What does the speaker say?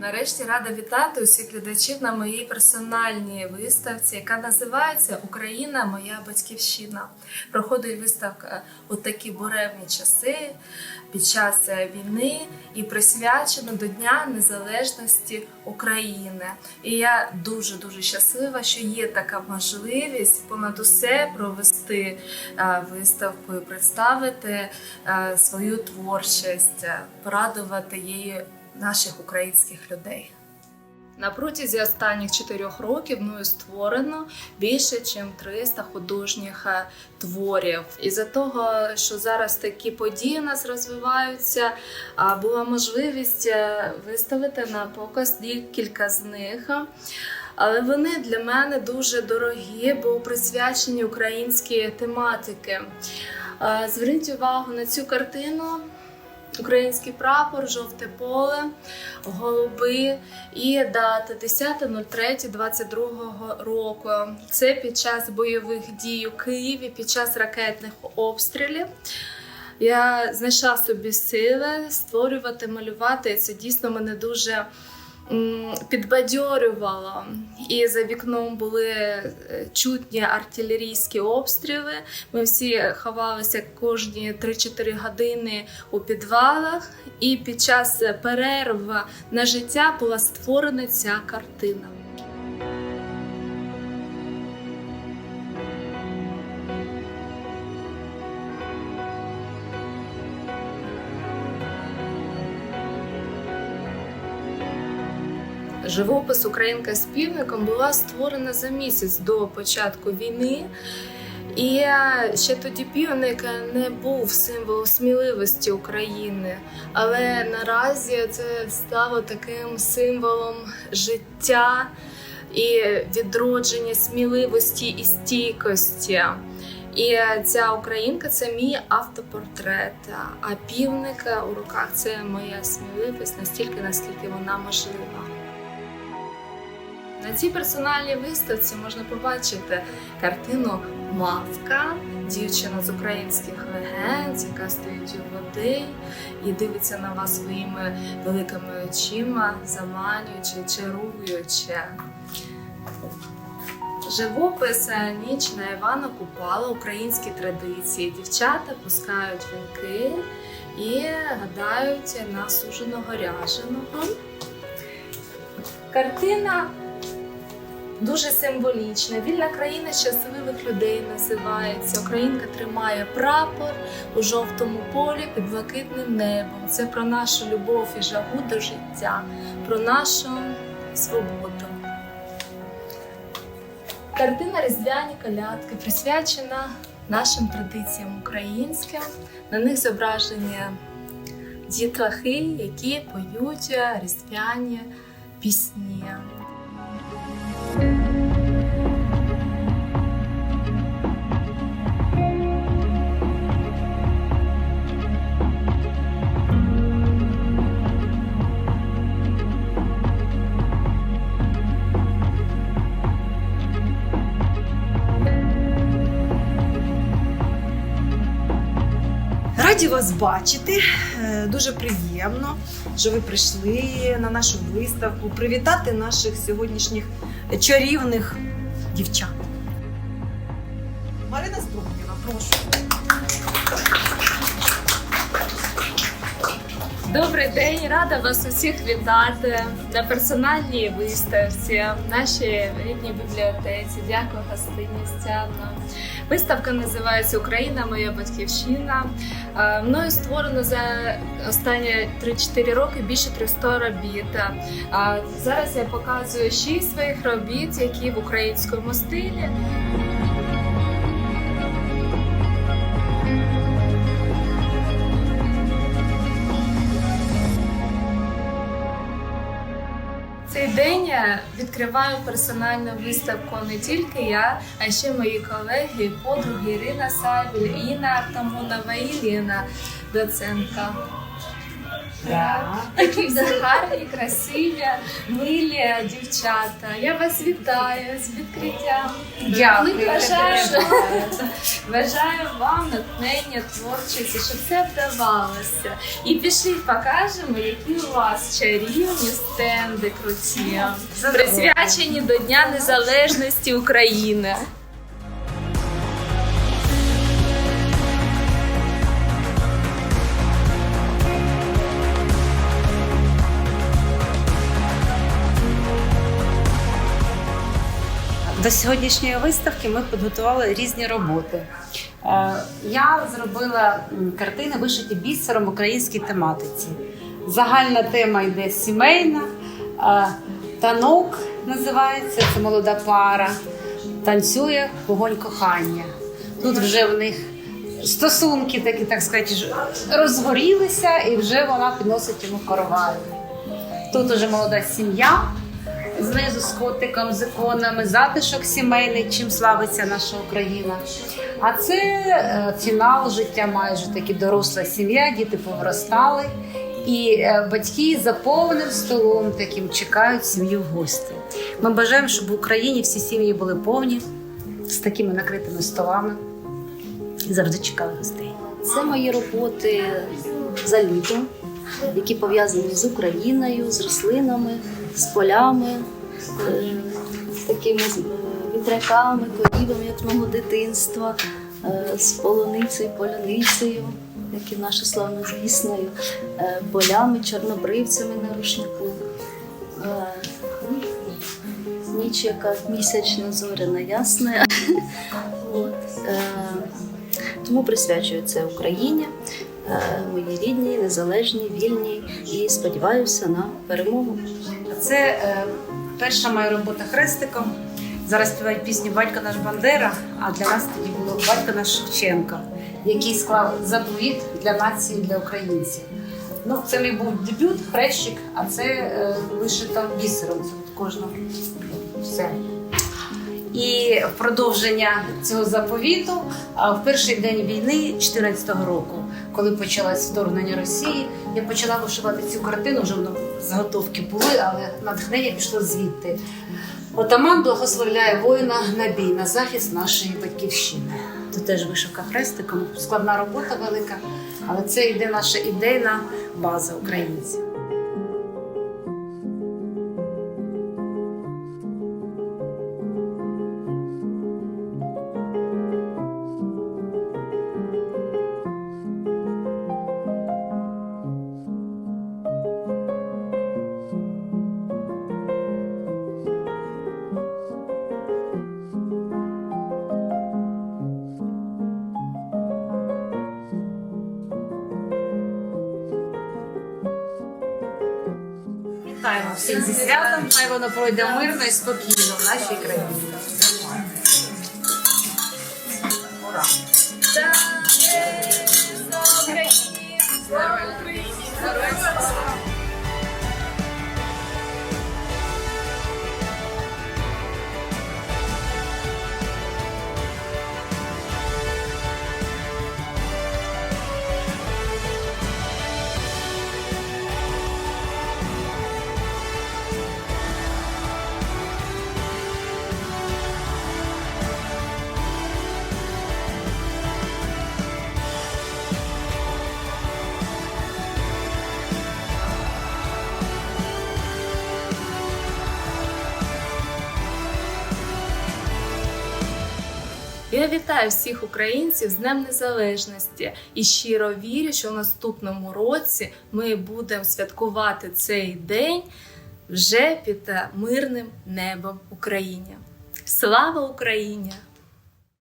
Нарешті рада вітати усіх глядачів на моїй персональній виставці, яка називається Україна моя батьківщина. Проходить виставка у такі буремні часи під час війни і присвячена до Дня Незалежності України. І я дуже дуже щаслива, що є така можливість понад усе провести е, виставку і представити е, свою творчість, е, порадувати її наших українських людей. На протязі останніх чотирьох років мною створено більше, ніж 300 художніх е, творів. І за того, що зараз такі події у нас розвиваються, була можливість е, виставити на показ кілька з них. Але вони для мене дуже дорогі, бо присвячені українській тематики. Е, Зверніть увагу на цю картину. Український прапор, жовте поле, голуби і дата 10.03.22 року. Це під час бойових дій у Києві, під час ракетних обстрілів. Я знайшла собі сили створювати, малювати. Це дійсно мене дуже підбадьорювало. І за вікном були е, чутні артилерійські обстріли. Ми всі ховалися кожні 3-4 години у підвалах, і під час перерв на життя була створена ця картина. Живопис Українка з півником була створена за місяць до початку війни. І ще тоді півник не був символом сміливості України, але наразі це стало таким символом життя і відродження сміливості і стійкості. І ця українка це мій автопортрет. А півник у руках це моя сміливість настільки, наскільки вона можлива. На цій персональній виставці можна побачити картину Мавка, дівчина з українських легенд, яка стоїть у води і дивиться на вас своїми великими очима, заманюючи, чаруючи. Живопис е, ніч на Івана Купала, українські традиції. Дівчата пускають вінки і гадають на суженого ряженого. Картина дуже символічна. Вільна країна щасливих людей називається. Українка тримає прапор у жовтому полі під блакитним небом. Це про нашу любов і жагу до життя, про нашу свободу. Картина Різдвяні колядки присвячена нашим традиціям українським. На них зображені дітлахи, які поють різдвяні пісні. Раді вас бачити. Е, Дуже приємно, що ви прийшли на нашу виставку привітати наших сьогоднішніх чарівних дівчат. Марина Струбкіна, прошу. Добрий день, рада вас усіх вітати на персональній виставці в нашій рідній бібліотеці. Дякую гостині Стяна. Виставка називається Україна, моя батьківщина. Е, Мною створено за останні 3-4 роки більше 300 робіт. Е, Зараз я показую 6 своїх робіт, які в українському стилі. День відкриваю персональну виставку не тільки я, а ще мої колеги, подруги Ірина Савіль, Інна Артамонова і Ліна Доценка. Да. Які всі гарні, красиві, милі дівчата. Я вас вітаю з відкриттям. Дякую. Ми Катерина. бажаю вам натхнення творчості, щоб все вдавалося. І пішли, покажемо, які у вас чарівні стенди круті, присвячені до Дня Незалежності України. До сьогоднішньої виставки ми підготували різні роботи. Е, Я зробила картини, вишиті бісером в українській тематиці. Загальна тема йде сімейна, е, танок називається це молода пара, танцює вогонь кохання. Тут вже в них стосунки такі, так сказати, розгорілися, і вже вона підносить йому короваю. Тут уже молода сім'я, знизу з котиком, з іконами, затишок сімейний, чим славиться наша Україна. А це е, фінал життя, майже таки доросла сім'я, діти повростали. І е, батьки за повним столом таким чекають сім'ю в гості. Ми бажаємо, щоб в Україні всі сім'ї були повні з такими накритими столами і завжди чекали гостей. Це мої роботи за літом, які пов'язані з Україною, з рослинами, з полями, е, з такими е, вітряками, корівами, як мого дитинства, е, з полуницею, поляницею, як і наша славнозвісною, е, полями, чорнобривцями на рушнику. Ніч, яка місячна зоряна, ясна. Тому присвячую це Україні, е, моїй рідній, незалежній, вільній і сподіваюся на перемогу. Це е, перша моя робота хрестиком. Зараз співають пісню Батько наш Бандера, а для нас тоді було Батько наш Шевченко, який склав заповіт для нації, для українців. Ну, це мій був дебют, хрещик, а це е, вишито бісером. Кожного все. І в продовження цього заповіту, в перший день війни 2014 року, коли почалось вторгнення Росії, я почала вишивати цю картину. Вже воно заготовки були, але натхнення пішло звідти. Отаман благословляє воїна на бій на захист нашої батьківщини. Тут теж вишивка хрестиком, складна робота велика, але це йде наша ідейна база українців. Вітаємо всіх зі святом. Хай воно пройде мирно і спокійно в нашій країні. Ура! Слава Україні! Слава слава! Я вітаю всіх українців з Днем Незалежності і щиро вірю, що в наступному році ми будемо святкувати цей день вже під мирним небом України. Слава Україні!